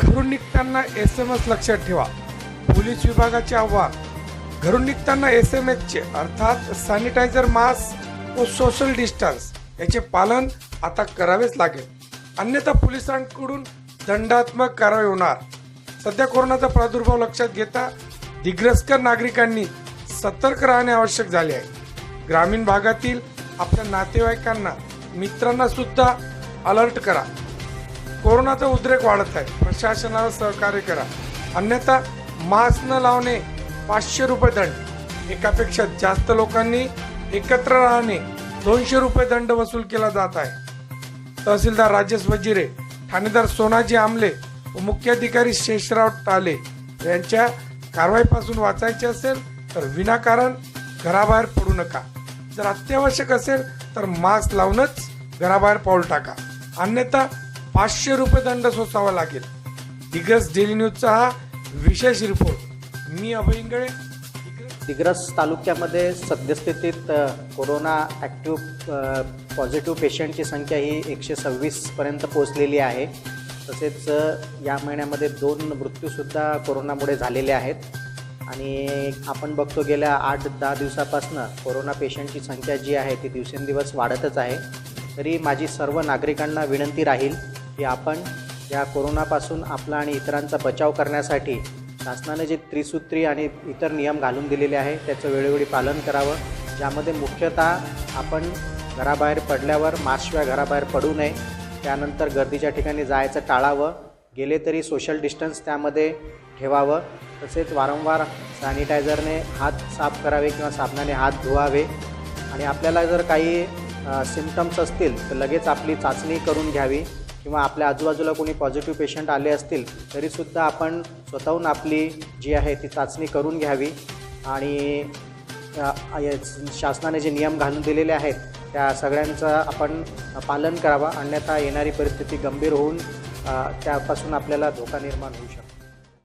घरून निघताना S M S लक्षात ठेवा. पोलीस विभागाचे आव्हान. घरून निघताना एस एम एसचे अर्थात सॅनिटायझर मास्क व सोशल डिस्टन्स याचे पालन आता करावेच लागेल. अन्यथा पोलिसांकडून दंडात्मक कारवाई होणार. सध्या कोरोनाचा प्रादुर्भाव लक्षात घेता दिग्रस्कर नागरिकांनी सतर्क राहणे आवश्यक झाले आहे. ग्रामीण भागातील आपल्या नातेवाईकांना मित्रांना सुद्धा अलर्ट करा. कोरोनाचा उद्रेक वाढत आहे. प्रशासनाला सहकार्य करा. अन्यथा मास्क न लावणे पाचशे रुपये दंड. एकापेक्षा जास्त लोकांनी एकत्र राहणे दोनशे रुपये दंड वसूल केला जात आहे. तहसीलदार राजेश वजिरे ठाणेदार सोनाजी आमले व मुख्याधिकारी शेषराव टाले यांच्या कारवाईपासून वाचायचे असेल तर विनाकारण घराबाहेर पडू नका. जर अत्यावश्यक असेल तर मास्क लावूनच घराबाहेर पाऊल टाका. अन्यथा पाचशे रुपये दंड सोसावा लागेल. दिग्रस डेली न्यूजचा हा विशेष रिपोर्ट. मी अभय इंगळे. दिग्रस तालुक्यामध्ये सद्यस्थितीत कोरोना ॲक्टिव्ह पॉझिटिव्ह पेशंटची संख्या ही एकशे सव्वीसपर्यंत पोहोचलेली आहे. तसेच या महिन्यामध्ये दोन मृत्यूसुद्धा कोरोनामुळे झालेले आहेत. आणि आपण बघतो गेल्या आठ दहा दिवसापासनं कोरोना पेशंटची संख्या जी आहे ती दिवसेंदिवस वाढतच आहे. तरी माझी सर्व नागरिकांना विनंती राहील की आपण या कोरोनापासून आपला आणि इतरांचा बचाव करण्यासाठी शासनाने जे त्रिसूत्री आणि इतर नियम घालून दिलेले आहे त्याचं वेळोवेळी पालन करावं. ज्यामध्ये मुख्यतः आपण घराबाहेर पडल्यावर मास्कशिवाय घराबाहेर पडू नये. त्यानंतर गर्दीच्या ठिकाणी जायचं टाळावं. गेले तरी सोशल डिस्टन्स त्यामध्ये ठेवावं. तसेच वारंवार सॅनिटायझरने हात साफ करावे किंवा साबणाने हात धुवावे. आणि आपल्याला जर काही सिमटम्स असतील तर लगेच आपली चाचणी करून घ्यावी. किंवा आपल्या आजूबाजूला कोणी पॉझिटिव्ह पेशंट आले असतील तरीसुद्धा आपण स्वतःहून आपली जी आहे ती चाचणी करून घ्यावी. आणि शासनाने जे नियम घालून दिलेले आहेत त्या सगळ्यांचं आपण पालन करावं. अन्यथा येणारी परिस्थिती गंभीर होऊन त्यापासून आपल्याला धोका निर्माण होऊ शकतो.